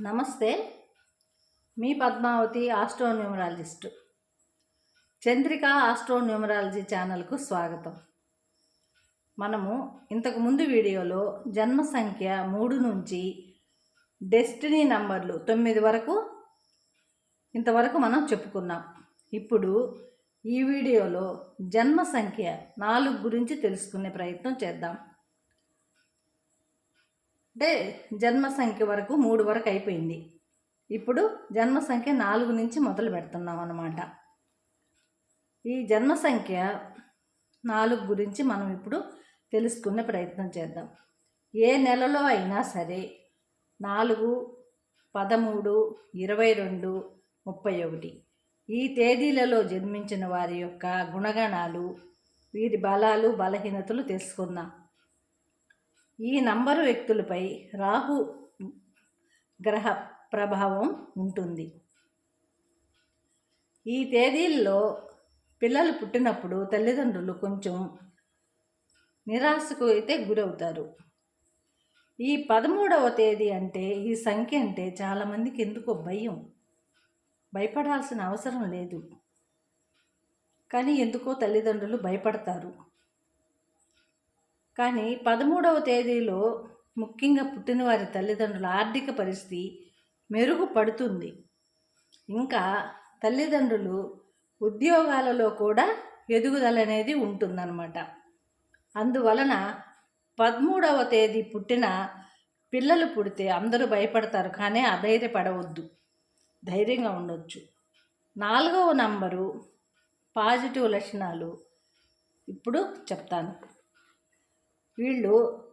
నమస్తే. మీ Padmavathi astronumerologist. Chandrika astronumerology ఛానల్కు స్వాగతం. మనము ఇంతకుముందు వీడియోలో జన్మ సంఖ్య మూడు నుంచి డెస్టినీ నంబర్లు తొమ్మిది వరకు ఇంతవరకు మనం చెప్పుకున్నాం. ఇప్పుడు ఈ వీడియోలో జన్మ సంఖ్య నాలుగు గురించి తెలుసుకునే ప్రయత్నం చేద్దాం. అంటే జన్మ సంఖ్య వరకు మూడు వరకు అయిపోయింది. ఇప్పుడు జన్మ సంఖ్య నాలుగు నుంచి మొదలు పెడుతున్నాం అన్నమాట. ఈ జన్మ సంఖ్య నాలుగు గురించి మనం ఇప్పుడు తెలుసుకునే ప్రయత్నం చేద్దాం. ఏ నెలలో అయినా సరే నాలుగు పదమూడు ఇరవై రెండు ముప్పై ఒకటి ఈ తేదీలలో జన్మించిన వారి యొక్క గుణగణాలు వీరి బలాలు బలహీనతలు తెలుసుకుందాం. ఈ నంబరు వ్యక్తులపై రాహు గ్రహ ప్రభావం ఉంటుంది. ఈ తేదీల్లో పిల్లలు పుట్టినప్పుడు తల్లిదండ్రులు కొంచెం నిరాశకు అయితే గురవుతారు. ఈ పదమూడవ తేదీ అంటే ఈ సంఖ్య అంటే చాలామందికి ఎందుకో భయం. భయపడాల్సిన అవసరం లేదు. కానీ ఎందుకో తల్లిదండ్రులు భయపడతారు. కానీ పదమూడవ తేదీలో ముఖ్యంగా పుట్టినవారి తల్లిదండ్రుల ఆర్థిక పరిస్థితి మెరుగుపడుతుంది. ఇంకా తల్లిదండ్రులు ఉద్యోగాలలో కూడా ఎదుగుదల అనేది ఉంటుందన్నమాట. అందువలన పదమూడవ తేదీ పుట్టిన పిల్లలు పుడితే అందరూ భయపడతారు కానీ అధైర్యపడవద్దు. ధైర్యంగా ఉండొచ్చు. నాలుగవ నంబరు పాజిటివ్ లక్షణాలు ఇప్పుడు చెప్తాను. వీళ్ళు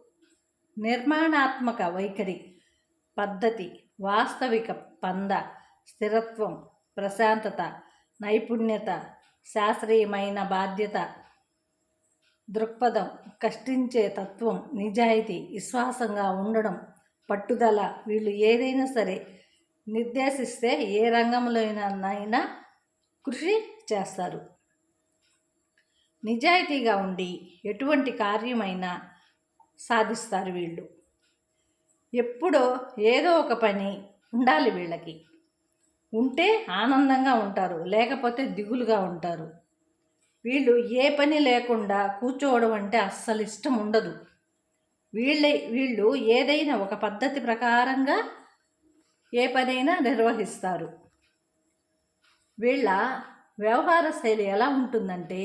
నిర్మాణాత్మక వైఖరి పద్ధతి వాస్తవిక పంద స్థిరత్వం ప్రశాంతత నైపుణ్యత శాస్త్రీయమైన బాధ్యత దృక్పథం కష్టించే తత్వం నిజాయితీ విశ్వాసంగా ఉండడం పట్టుదల వీళ్ళు ఏదైనా సరే నిర్దేశిస్తే ఏ రంగంలోనైనా కృషి చేస్తారు. నిజాయితీగా ఉండి ఎటువంటి కార్యమైనా సాధిస్తారు వీళ్ళు. ఎప్పుడో ఏదో ఒక పని ఉండాలి వీళ్ళకి. ఉంటే ఆనందంగా ఉంటారు లేకపోతే దిగులుగా ఉంటారు. వీళ్ళు ఏ పని లేకుండా కూర్చోవడం అంటే అస్సలు ఇష్టం ఉండదు. వీళ్ళ వీళ్ళు ఏదైనా ఒక పద్ధతి ప్రకారంగా ఏ పనైనా నిర్వహిస్తారు. వీళ్ళ వ్యవహార శైలి ఎలా ఉంటుందంటే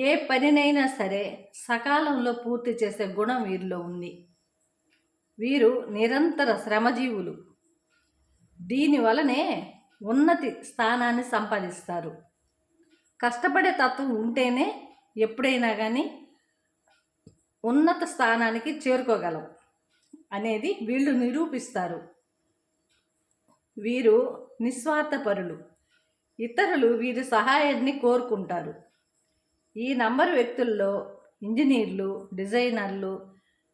ఏ పనినైనా సరే సకాలంలో పూర్తి చేసే గుణం వీరిలో ఉంది. వీరు నిరంతర శ్రమజీవులు. దీనివలనే ఉన్నతి స్థానాన్ని సంపాదిస్తారు. కష్టపడే తత్వం ఉంటేనే ఎప్పుడైనా కానీ ఉన్నత స్థానానికి చేరుకోగలం అనేది వీళ్ళు నిరూపిస్తారు. వీరు నిస్వార్థపరులు. ఇతరులు వీరి సహాయాన్ని కోరుకుంటారు. ఈ నంబర్ వ్యక్తుల్లో ఇంజనీర్లు డిజైనర్లు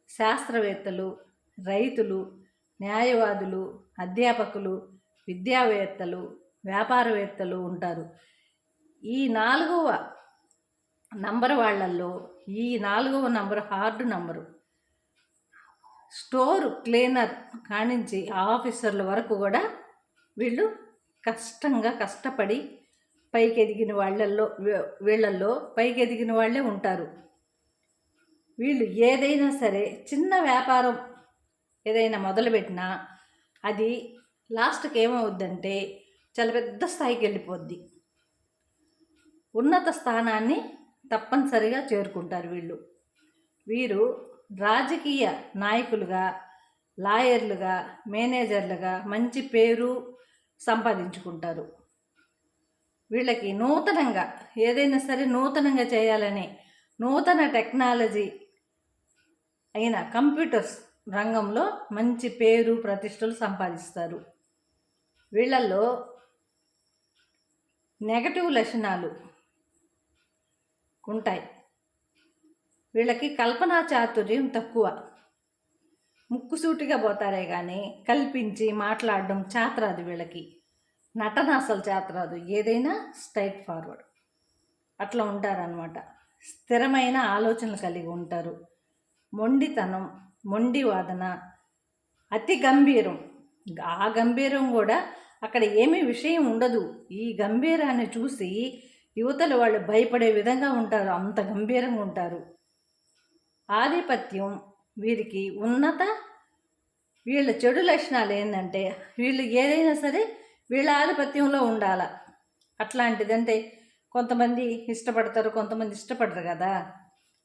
శాస్త్రవేత్తలు రైతులు న్యాయవాదులు అధ్యాపకులు విద్యావేత్తలు వ్యాపారవేత్తలు ఉంటారు. ఈ నాలుగవ నంబర్ వాళ్ళల్లో ఈ నాలుగవ number hard number. Store cleaner కానించి ఆఫీసర్ల వరకు కూడా వీళ్ళు కష్టంగా కష్టపడి పైకి ఎదిగిన వాళ్ళల్లో వీళ్ళల్లో పైకి ఎదిగిన వాళ్ళే ఉంటారు. వీళ్ళు ఏదైనా సరే చిన్న వ్యాపారం ఏదైనా మొదలుపెట్టినా అది లాస్ట్కి ఏమవుద్దంటే చాలా పెద్ద స్థాయికి వెళ్ళిపోద్ది ఉన్నత స్థానాన్ని తప్పనిసరిగా చేరుకుంటారు వీళ్ళు. వీరు రాజకీయ నాయకులుగా లాయర్లుగా మేనేజర్లుగా మంచి పేరు సంపాదించుకుంటారు. వీళ్ళకి నూతనంగా ఏదైనా సరే నూతనంగా చేయాలని నూతన టెక్నాలజీ అయిన కంప్యూటర్స్ రంగంలో మంచి పేరు ప్రతిష్టలు సంపాదిస్తారు. వీళ్ళల్లో నెగటివ్ లక్షణాలు ఉంటాయి. వీళ్ళకి కల్పనా చాతుర్యం తక్కువ. ముక్కుసూటిగా పోతారే కానీ కల్పించి మాట్లాడడం చాతరాదు వీళ్ళకి. నటన అసలు చేతరాదు. ఏదైనా స్ట్రైట్ ఫార్వర్డ్ అట్లా ఉంటారనమాట స్థిరమైన ఆలోచనలు కలిగి ఉంటారు. మొండితనం మొండి వాదన అతి గంభీరం. ఆ గంభీరం కూడా అక్కడ ఏమీ విషయం ఉండదు. ఈ గంభీరాన్ని చూసి యువతలు వాళ్ళు భయపడే విధంగా ఉంటారు. అంత గంభీరంగా ఉంటారు. ఆధిపత్యం వీరికి ఉన్నత. వీళ్ళ చెడు లక్షణాలు ఏంటంటే వీళ్ళు ఏదైనా సరే వీళ్ళ ఆధిపత్యంలో ఉండాల. అట్లాంటిదంటే కొంతమంది ఇష్టపడతారు కొంతమంది ఇష్టపడరు కదా.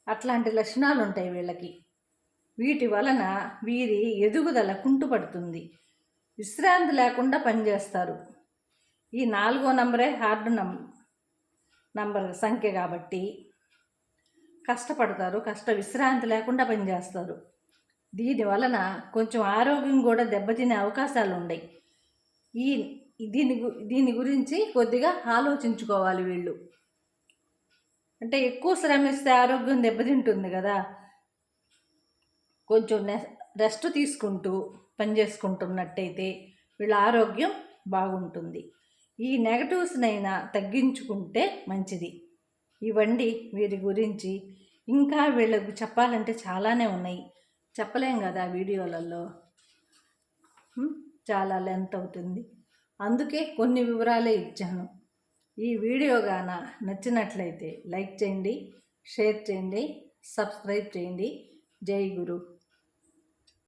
అట్లాంటి లక్షణాలు ఉంటాయి వీళ్ళకి. వీటి వలన వీరి ఎదుగుదల కుంటుపడుతుంది. విశ్రాంతి లేకుండా పనిచేస్తారు. ఈ నాలుగో నంబరే హార్డ్ నం నంబర్ సంఖ్య కాబట్టి కష్టపడతారు కష్ట విశ్రాంతి లేకుండా పనిచేస్తారు. దీని వలన కొంచెం ఆరోగ్యం కూడా దెబ్బతినే అవకాశాలు ఉన్నాయి ఈ దీని గు- దీని గురించి కొద్దిగా ఆలోచించుకోవాలి వీళ్ళు. అంటే ఎక్కువ శ్రమిస్తే ఆరోగ్యం దెబ్బతింటుంది కదా. కొంచెం రెస్ట్ తీసుకుంటూ పని చేసుకుంటున్నట్టయితే వీళ్ళ ఆరోగ్యం బాగుంటుంది. ఈ నెగటివ్స్నైనా తగ్గించుకుంటే మంచిది. ఇవ్వండి వీరి గురించి ఇంకా వీళ్ళకు చెప్పాలంటే చాలానే ఉన్నాయి. చెప్పలేం కదా వీడియోలలో. చాలా లెంత్ అవుతుంది. అందుకే కొన్ని వివరాలే ఇచ్చాను. ఈ వీడియో గాన నచ్చినట్లయితే లైక్ చేయండి షేర్ చేయండి సబ్స్క్రైబ్ చేయండి. జై గురు.